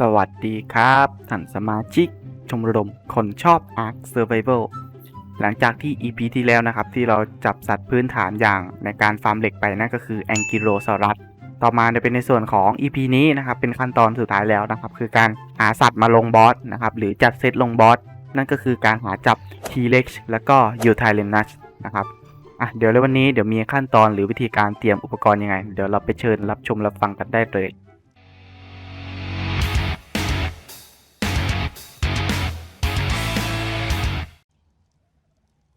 สวัสดีครับท่านสมาชิก ชมรมคนชอบ Ark Survival หลังจากที่ EP ที่แล้วนะครับ ที่เราจับสัตว์พื้นฐานอย่างในการฟาร์มเหล็กไปนั่นก็คือ Ankylosaurus ต่อมาจะเป็นในส่วนของ EP นี้นะครับ เป็นขั้นตอนสุดท้ายแล้วนะครับ คือการหาสัตว์มาลงบอสนะครับ หรือจัดเซตลงบอสนั่นก็คือการหาจับ T-Rex แล้วก็ u t y r a n u s นะครับอะเดี๋ยวในวันนี้เดี๋ยวมีขั้นตอนหรือวิธีการเตรียมอุปกรณ์ยังไง เดี๋ยวเราไปเชิญรับชมรับฟังกันได้เลย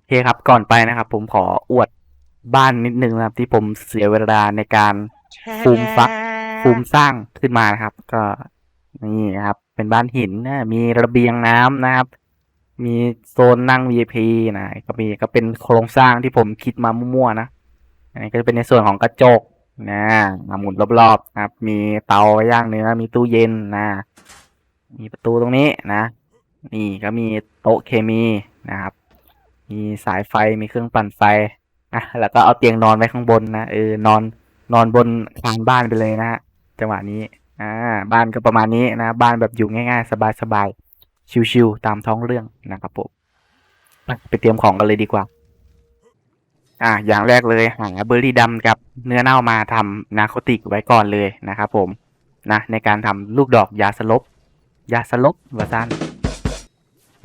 เคครับ ก่อนไปนะครับ ผมขออวดบ้านนิดนึงนะครับ ที่ผมเสียเวลาในการฟูมฟักฟูมสร้างขึ้นมานะครับ ก็นี่นะครับ เป็นบ้านหินนะมีระเบียงน้ำนะครับ มีโซนนั่ง VIP นะก็มีก็เป็นโครงสร้างที่ผมคิดมามั่วๆนะอันนี้ก็จะเป็นในส่วนของกระจกนะหมุนรอบๆนะครับ มีเตาย่างเนื้อมีตู้เย็นนะ มีประตูตรงนี้นะ นี่ก็มีโต๊ะเคมีนะครับ มีสายไฟมีเครื่องปั่นไฟอะแล้วก็เอาเตียงนอนไว้ข้างบนนะเออนอนนอนบนคานบ้านไปเลยนะฮะจังหวะนี้อ่าบ้านก็ประมาณนี้นะบ้านแบบอยู่ง่าย ๆ สบายๆชิวๆตามท้องเรื่องนะครับผมไปเตรียมของกันเลยดีกว่า อ่า อย่างแรกเลยหาเบอร์รี่ดำกับเนื้อเน่ามาทำนาโคติกไว้ก่อนเลยนะครับผมนะในการทำลูกดอกยาสลบยาสลบวาซัน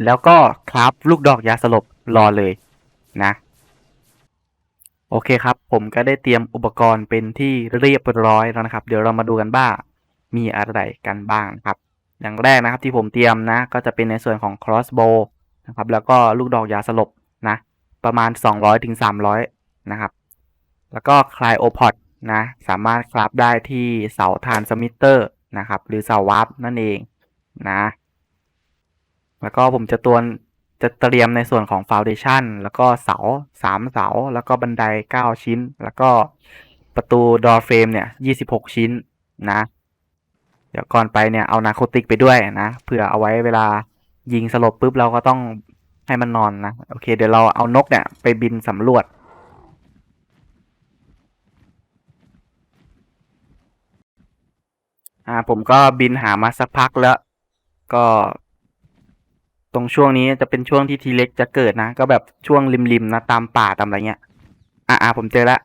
แล้วก็ครับลูกดอกยาสลบ รอเลยนะ โอเคครับ ผมก็ได้เตรียมอุปกรณ์เป็นที่เรียบร้อยแล้วนะครับ เดี๋ยวเรามาดูกันบ้างมีอะไรกันบ้างครับ อย่างแรกนะครับที่ผมเตรียมนะ ก็จะเป็นในส่วนของ crossbow นะครับ แล้วก็ลูกดอกยาสลบนะ ประมาณ 200ถึง300นะครับ แล้วก็ cryopod นะ สามารถคราฟได้ที่เสาทานสมิเตอร์นะครับ หรือเสาวาร์ปนั่นเองนะ แล้วก็ผมจะตัว จะเตรียมในส่วนของฟาวเดชันแล้วก็เสาสามเสา แล้วก็บันไดเก้าชิ้น แล้วก็ประตูดอร์เฟรมเนี่ยยี่สิบหกชิ้นนะ เดี๋ยวก่อนไปเนี่ยเอานาโคติกไปด้วยนะเผื่อเอาไว้เวลายิงสลบปุ๊บเราก็ต้องให้มันนอนนะ โอเค เดี๋ยวเราเอานกเนี่ยไปบินสำรวจ อ่าผมก็บินหามาสักพักแล้ว ก็ ตรงช่วงนี้จะเป็นช่วงที่ทีเล็กจะเกิดนะ ก็แบบช่วงริมๆนะตามป่าตามอะไรเงี้ยอ่าอ่าผมเจอละ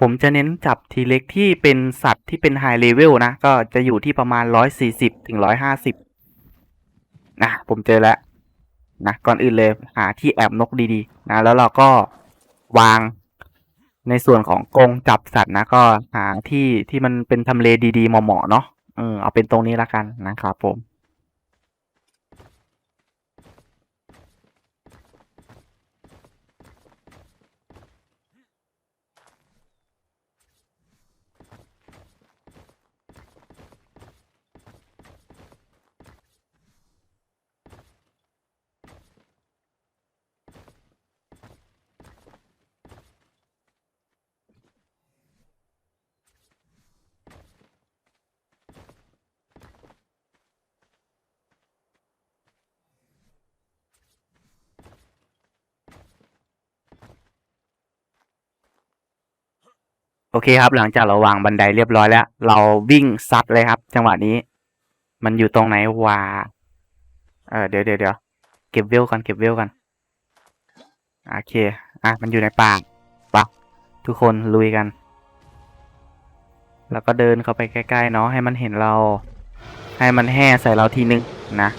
ผมจะเน้นจับทีเล็กที่เป็นสัตว์ที่เป็นไฮเลเวลนะ ก็จะอยู่ที่ประมาณร้อยสี่สิบถึงร้อยห้าสิบนะผมเจอแล้วนะก่อนอื่นเลยหาที่แอบนกดีๆนะแล้วเราก็วางในส่วนของกรงจับสัตว์นะก็หาที่ที่มันเป็นทำเลดีๆเหมาะๆเนาะเออเอาเป็นตรงนี้ละกันนะครับผม โอเคครับ หลังจากเราวางบันไดเรียบร้อยแล้ว เราวิ่งซัดเลยครับ จังหวะนี้ มันอยู่ตรงไหนวะเออเดี๋ยวเดี๋ยวเดี๋ยวเก็บเวลกันเก็บเวลกันโอเค อะ มันอยู่ในป่าปะทุกคนลุยกัน แล้วก็เดินเข้าไปใกล้ๆเนาะให้มันเห็นเรา ให้มันแห่ใส่เราทีนึงนะ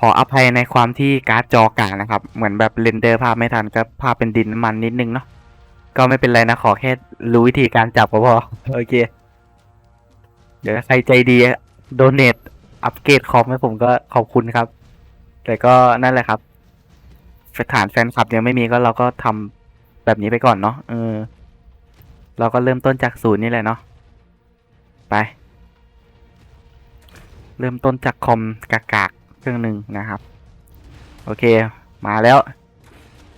ขออภัยในความที่การ์ดจอกลางนะครับ เหมือนแบบเรนเดอร์ภาพไม่ทันก็ภาพเป็นดินน้ำมันนิดนึงเนาะ ก็ไม่เป็นไรนะขอแค่รู้วิธีการจับก็พอ โอเค เดี๋ยวใครใจดีโดเนทอัปเกรดคอมให้ผมก็ขอบคุณครับ แต่ก็นั่นแหละครับฐานแฟนคลับยังไม่มีก็เราก็ทำแบบนี้ไปก่อนเนาะเออ เราก็เริ่มต้นจากศูนย์นี่แหละเนาะไป เริ่มต้นจากคอมกากากๆเครื่องหนึ่งนะครับ โอเค มาแล้ว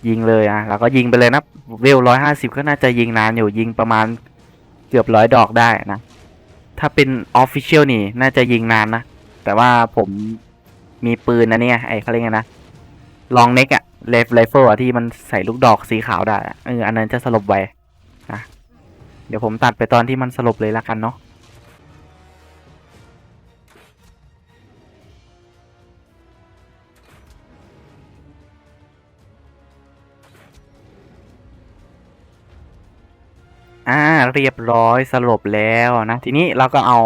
ยิงเลยอะเราก็ยิงไปเลยนะเวลร้อยห้าสิบก็น่าจะยิงนานอยู่ยิงประมาณเกือบร้อยดอกได้นะ ถ้าเป็นออฟฟิเชียลนี่น่าจะยิงนานนะ แต่ว่าผมมีปืนนะเนี่ยไอ้เขาเรียกไงนะลองเน็กอะเลฟไรเฟิลอะที่มันใส่ลูกดอกสีขาวได้เอออันนั้นจะสลบไวนะเดี๋ยวผมตัดไปตอนที่มันสลบเลยละกันเนาะ อ่า เรียบร้อยสลบแล้วนะ ทีนี้เราก็เอา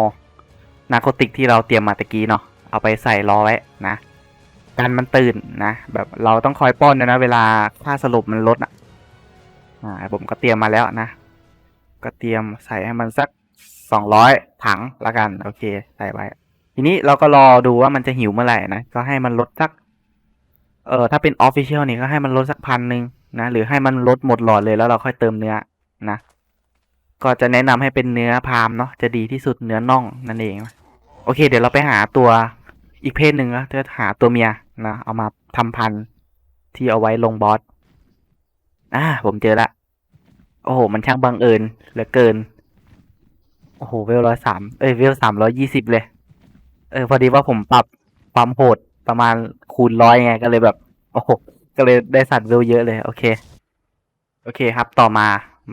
นาโคติกที่เราเตรียมมาตะกี้เนาะเอาไปใส่รอไว้นะกันมันตื่นนะ แบบเราต้องคอยป้อนด้วยนะ เวลาค่าสลบมันลดอะอ่าผมก็เตรียมมาแล้วนะ ก็เตรียมใส่ให้มันสักสองร้อยถังละกัน โอเคใส่ไว้ ทีนี้เราก็รอดูว่ามันจะหิวเมื่อไหร่นะ ก็ให้มันลดสัก เออถ้าเป็นออฟฟิเชียลนี่ก็ให้มันลดสักพันหนึ่งนะ หรือให้มันลดหมดหลอดเลยแล้วเราค่อยเติมเนื้อนะ ก็จะแนะนำให้เป็นเนื้อพามเนาะจะดีที่สุดเนื้อน่องนั่นเอง โอเค เดี๋ยวเราไปหาตัวอีกเพศหนึ่งนะจะหาตัวเมียนะเอามาทำพันธุ์ที่เอาไว้ลงบอสอ่าผมเจอละ โอ้โห มันช่างบังเอิญเหลือเกิน โอ้โห เวลร้อยสามเอ้ยเวลสามร้อยยี่สิบเลย เออ พอดีว่าผมปรับความโหดประมาณคูณร้อยไงก็เลยแบบ โอ้โห ก็เลยได้สัตว์เวลเยอะเลย โอเค โอเคครับต่อมา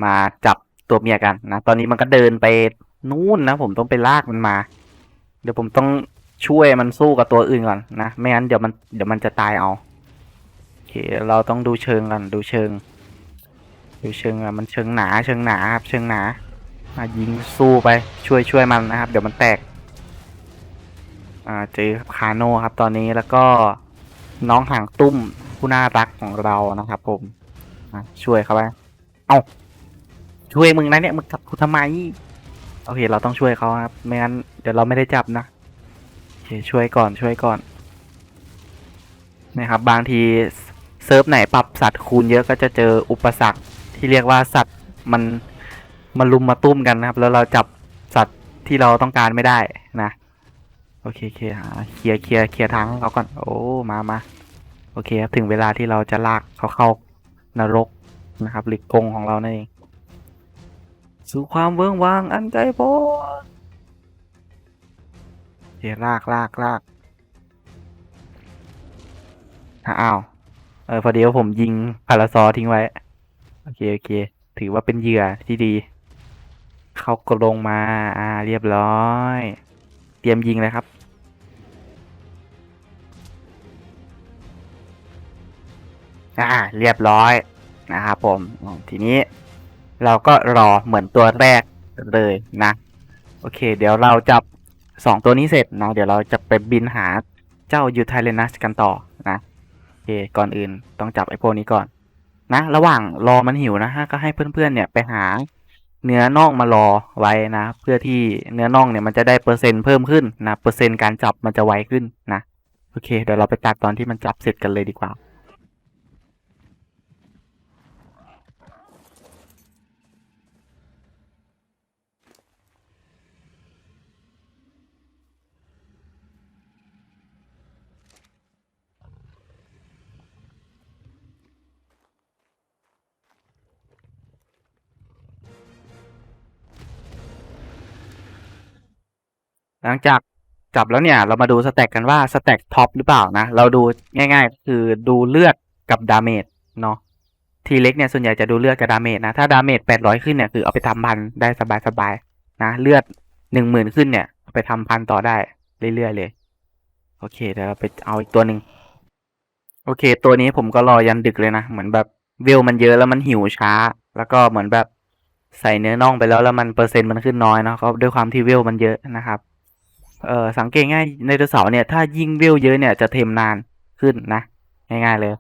มาจับ ตัวเมียกันนะ ตอนนี้มันก็เดินไปนู่นนะ ผมต้องไปลากมันมา เดี๋ยวผมต้องช่วยมันสู้กับตัวอื่นก่อนนะ ไม่งั้นเดี๋ยวมันเดี๋ยวมันจะตายเอาโอเค เราต้องดูเชิงกันดูเชิง ดูเชิงอะมันเชิงหนา เชิงหนาครับ เชิงหนามายิงสู้ไปช่วยช่วยมันนะครับ เดี๋ยวมันแตก อ่าเจอคาโน่ครับ ตอนนี้แล้วก็น้องหางตุ้มผู้น่ารักของเรานะครับ ผมช่วยเขาไป เอา ช่วยมึงนะเนี่ยมึงจับกูทำไมโอเค เราต้องช่วยเขาครับ ไม่งั้นเดี๋ยวเราไม่ได้จับนะโอเคช่วยก่อนช่วยก่อนนะครับบางทีเซิร์ฟไหนปรับสัตว์คูณเยอะก็จะเจออุปสรรคที่เรียกว่าสัตว์มันมันลุมมาตุ้มกันนะครับ แล้วเราจับสัตว์ที่เราต้องการไม่ได้นะโอเคโอเคหาเคลียร์เคลียร์เคลียร์ทางให้เขาก่อนโอ้มามาโอเคครับถึงเวลาที่เราจะลากเขาเข้านรกนะครับหรือกงของเรานั่นเอง สู่ความเวิ้งวางอันใจโพนเดี๋ยวลากลากลากอ้าว เออพอดีว่าผมยิงพาราซอทิ้งไว้ โอเค โอเค ถือว่าเป็นเหยื่อที่ดี เขาก็ลงมา อ่า เรียบร้อย เตรียมยิงเลยครับ อ่า เรียบร้อยนะครับผม ทีนี้ เราก็รอเหมือนตัวแรกเลยนะ โอเค เดี๋ยวเราจับสองตัวนี้เสร็จนะ เดี๋ยวเราจะไปบินหาเจ้ายูไทเลนัสกันต่อนะโอเคก่อนอื่นต้องจับไอ้พวกนี้ก่อน นะ ระหว่างรอมันหิวนะฮะก็ให้เพื่อนๆเนี่ยไปหาเนื้อน่องมารอไว้นะ เพื่อที่เนื้อน่องเนี่ยมันจะได้เปอร์เซ็นต์เพิ่มขึ้นนะเปอร์เซ็นต์การจับมันจะไวขึ้นนะ โอเค เดี๋ยวเราไปตัดตอนที่มันจับเสร็จกันเลยดีกว่า หลังจากจับแล้วเนี่ย เรามาดูสแต็กกันว่าสแต็กท็อปหรือเปล่านะ เราดูง่ายๆ คือดูเลือดกับดาเมจเนาะทีเล็กเนี่ยส่วนใหญ่จะดูเลือดกับดาเมจนะ ถ้าดาเมจแปดร้อยขึ้นเนี่ยคือเอาไปทำพันได้สบายๆนะเลือดหนึ่งหมื่นขึ้นเนี่ยเอาไปทำพันต่อได้เรื่อยๆเลย โอเคเดี๋ยวเราไปเอาอีกตัวหนึ่งโอเค ตัวนี้ผมก็รอยันดึกเลยนะ เหมือนแบบเวลมันเยอะแล้วมันหิวช้า แล้วก็เหมือนแบบใส่เนื้อน่องไปแล้วแล้วมันเปอร์เซ็นต์มันขึ้นน้อยเนาะก็ด้วยความที่เวลมันเยอะนะครับ เออสังเกตง่ายในตัวเสาเนี่ย ถ้ายิ่งเวลเยอะเนี่ยจะเทมนานขึ้นนะ ง่ายๆเลย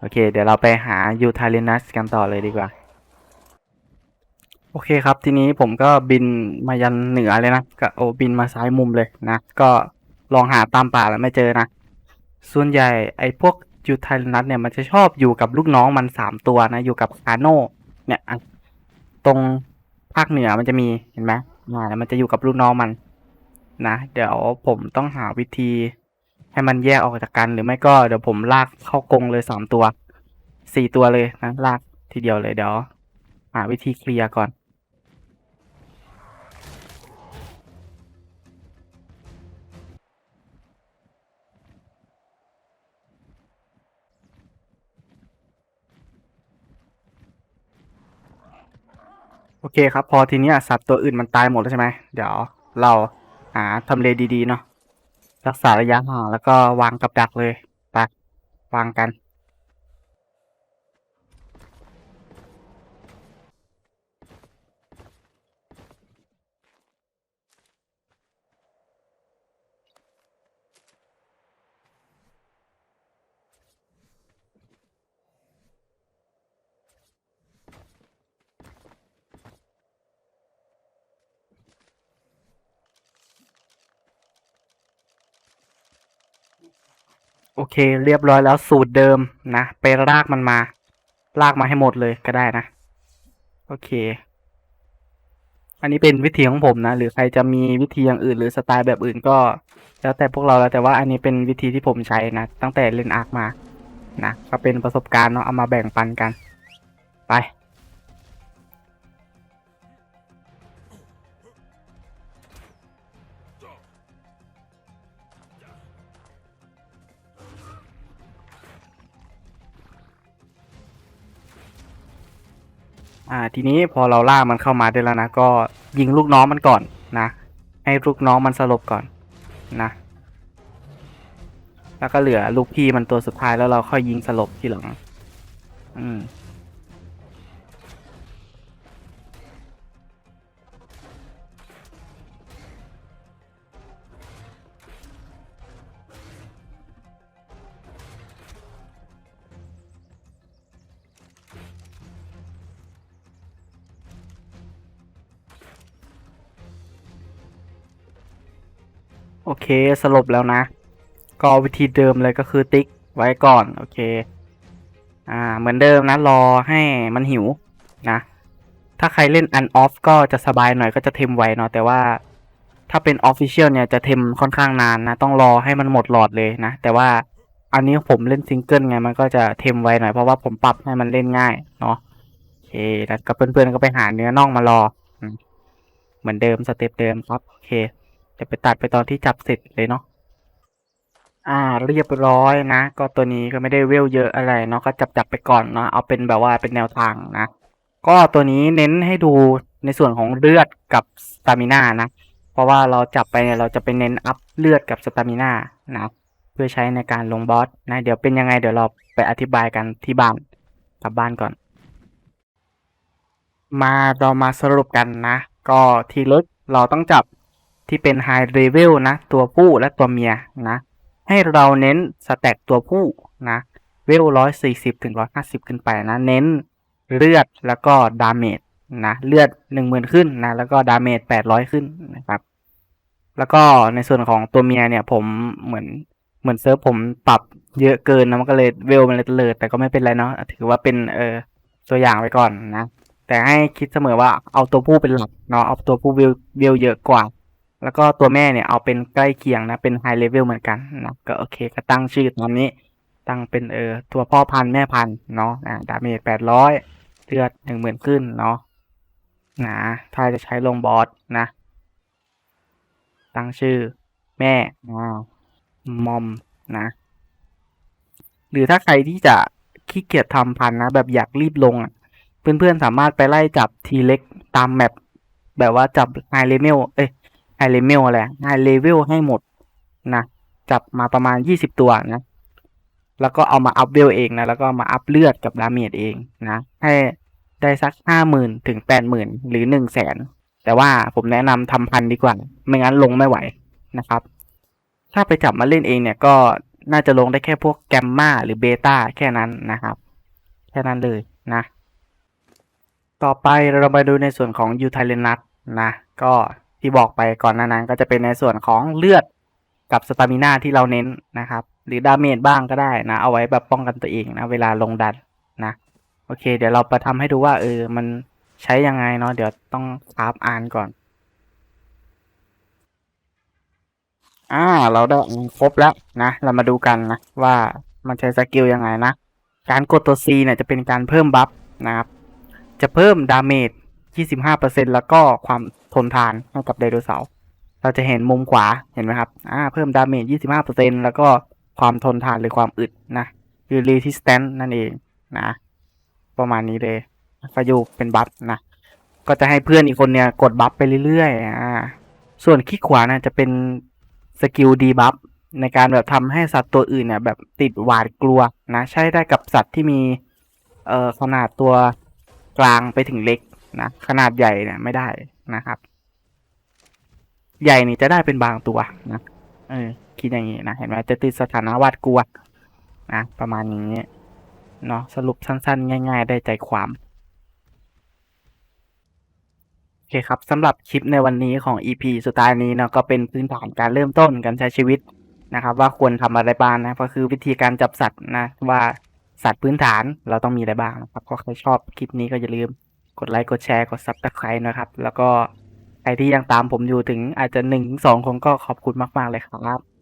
โอเค เดี๋ยวเราไปหายูทาเลนัสกันต่อเลยดีกว่า โอเคครับ ทีนี้ผมก็บินมายันเหนือเลยนะก็โอบินมาซ้ายมุมเลยนะ ก็ลองหาตามป่าแล้วไม่เจอนะ ส่วนใหญ่ไอ้พวกยูทาเลนัสเนี่ยมันจะชอบอยู่กับลูกน้องมันสามตัวนะ อยู่กับคาโน่เนี่ยตรงภาคเหนือมันจะมีเห็นไหมอ่าแล้วมันจะอยู่กับลูกน้องมัน นะ เดี๋ยวผมต้องหาวิธี ให้มันแยกออกจากกันหรือไม่ก็เดี๋ยวผมลากเข้ากรงเลยสามตัวสี่ตัวเลยนะลากทีเดียวเลยเดี๋ยวหาวิธีเคลียร์ก่อน โอเคครับ พอทีนี้สัตว์ตัวอื่นมันตายหมดแล้วใช่ไหมเดี๋ยวเรา หาทำเลดีๆเนาะรักษาระยะห่างแล้วก็วางกับดักเลยไปวางกัน โอเค เรียบร้อยแล้วสูตรเดิมนะ ไปรากมันมา ลากมาให้หมดเลยก็ได้นะ โอเค อันนี้เป็นวิธีของผมนะ หรือใครจะมีวิธีอย่างอื่น หรือสไตล์แบบอื่นก็ แล้วแต่พวกเราแล้วแต่ว่าอันนี้เป็นวิธีที่ผมใช้นะ ตั้งแต่เล่นอาร์คมานะก็เป็นประสบการณ์เนาะเอามาแบ่งปันกัน ไป อ่าทีนี้พอเราล่ามันเข้ามาได้แล้วนะ ก็ยิงลูกน้องมันก่อนนะ ให้ลูกน้องมันสลบก่อนนะ แล้วก็เหลือลูกพี่มันตัวสุดท้ายแล้วเราค่อยยิงสลบทีหลังอืม โอเคสลบแล้วนะ ก็วิธีเดิมเลยก็คือติ๊กไว้ก่อน โอเค อ่า เหมือนเดิมนะ รอให้มันหิวนะ ถ้าใครเล่นอันออฟก็จะสบายหน่อยก็จะเทมไวเนาะแต่ว่าถ้าเป็นออฟฟิเชียลเนี่ยจะเทมค่อนข้างนานนะ ต้องรอให้มันหมดหลอดเลยนะ แต่ว่าอันนี้ผมเล่นซิงเกิลไงมันก็จะเทมไวหน่อยเพราะว่าผมปรับให้มันเล่นง่ายเนาะโอเค แล้วก็เพื่อนๆก็ไปหาเนื้อน่องมารอ เหมือนเดิมสเต็ปเดิมครับโอเค จะไปตัดไปตอนที่จับเสร็จเลยเนาะอ่าเรียบร้อยนะ ก็ตัวนี้ก็ไม่ได้เวลเยอะอะไรเนาะก็จับจับไปก่อนเนาะเอาเป็นแบบว่าเป็นแนวทางนะ ก็ตัวนี้เน้นให้ดูในส่วนของเลือดกับสตามิน่านะเพราะว่าเราจับไปเนี่ยเราจะไปเน้นอัพเลือดกับสตามิน่านะเพื่อใช้ในการลงบอสนะ เดี๋ยวเป็นยังไงเดี๋ยวเราไปอธิบายกันที่บ้านกลับบ้านก่อน มาเรามาสรุปกันนะ ก็ทีเล็กเราต้องจับ ที่เป็นไฮเ e เวลนะ ตัวผู้และตัวเมียนะ ให้เราเน้นสแต็กตัวผู้นะเวลร้อยสี่สิบถึงร้อยห้าสิบขึ้นไปนะ เน้นเลือดแล้วก็ดาเมจนะเลือดหนึ่งหมื่นขึ้นนะ แล้วก็ดาเมจแปดร้อยขึ้นนะครับ แล้วก็ในส่วนของตัวเมียเนี่ยผมเหมือนเหมือนเซิร์ฟผมปรับเยอะเกินนะมันก็เลยเวลมันเลยเลิดแต่ก็ไม่เป็นไรเนาะถือว่าเป็นเออตัวอย่างไว้ก่อนนะ แต่ให้คิดเสมอว่าเอาตัวผู้เป็นหลักเนาะเอาตัวผู้เวลเวลเยอะกว่า แล้วก็ตัวแม่เนี่ยเอาเป็นใกล้เคียงนะ เป็นไฮเลเวลเหมือนกันนะก็โอเค ก็ตั้งชื่อตามนี้ ตั้งเป็นเออตัวพ่อพันธุ์แม่พันธุ์เนาะอ่าดาเมจแปดร้อยเลือดหนึ่งหมื่นขึ้นเนาะนะถ้าจะใช้ลงบอสนะ ตั้งชื่อแม่อ่ามอมนะ หรือถ้าใครที่จะขี้เกียจทำพันธุ์นะ แบบอยากรีบลงอะเพื่อนๆสามารถไปไล่จับทีเล็กตามแมปแบบว่าจับไฮเลเวลเอ้ย ไฮเลเวลอะไรไฮเลเวลให้หมดนะ จับมาประมาณยี่สิบตัวนะ แล้วก็เอามาอัพเวลเองนะ แล้วก็มาอัพเลือดกับดาเมจเองนะ ให้ได้สักห้าหมื่นถึงแปดหมื่นหรือหนึ่งแสนแต่ว่าผมแนะนำทำพันดีกว่า ไม่งั้นลงไม่ไหวนะครับ ถ้าไปจับมาเล่นเองเนี่ยก็น่าจะลงได้แค่พวกแกมมาหรือเบต้าแค่นั้นนะครับ แค่นั้นเลยนะ ต่อไปเรามาดูในส่วนของยูไทเลนัสนะ ก็ ที่บอกไปก่อนหน้านั้นก็จะเป็นในส่วนของเลือดกับสตามิน่าที่เราเน้นนะครับ หรือดาเมจบ้างก็ได้นะ เอาไว้แบบป้องกันตัวเองนะ เวลาลงดันนะ โอเค เดี๋ยวเราไปทำให้ดูว่าเออมันใช้ยังไงเนาะเดี๋ยวต้องคราฟอ่านก่อน อ่า เราได้ครบแล้วนะ เรามาดูกันนะ ว่ามันใช้สกิลยังไงนะ การกดตัว C เนี่ยจะเป็นการเพิ่มบัฟนะครับ จะเพิ่มดาเมจ 25%แล้วก็ความทนทานให้กับไดโนเสาร์เราจะเห็นมุมขวาเห็นไหมครับอ่าเพิ่มดาเมจ25%แล้วก็ความทนทานหรือความอึดนะคือ resistance นั่นเองนะ ประมาณนี้เลยก็อยู่เป็นบัฟนะก็จะให้เพื่อนอีกคนเนี่ยกดบัฟไปเรื่อยๆอ่าส่วนคลิกขวานะจะเป็นสกิลดีบัฟในการแบบทำให้สัตว์ตัวอื่นเนี่ยแบบติดหวาดกลัวนะ ใช้ได้กับสัตว์ที่มีเอ่อขนาดตัวกลางไปถึงเล็ก นะขนาดใหญ่เนี่ยไม่ได้นะครับ ใหญ่นี่จะได้เป็นบางตัวนะเออคิดอย่างนี้นะเห็นไหมจะติดสถานะวาดกลัวนะประมาณนี้เนาะสรุปสั้นๆ ง่าย ๆ ได้ใจความโอเคครับสำหรับคลิปในวันนี้ของ EP สุดท้ายนี้เนาะก็เป็นพื้นฐานการเริ่มต้นการใช้ชีวิตนะครับ ว่าควรทำอะไรบ้างนะก็คือวิธีการจับสัตว์นะว่าสัตว์พื้นฐานเราต้องมีอะไรบ้างนะครับก็ใครชอบคลิปนี้ก็อย่าลืม กดไลค์กดแชร์กดซับสไครต์นะครับ แล้วก็ใครที่ยังตามผมอยู่ถึงอาจจะหนึ่งถึงสองคนก็ขอบคุณมาก ๆ เลยครับ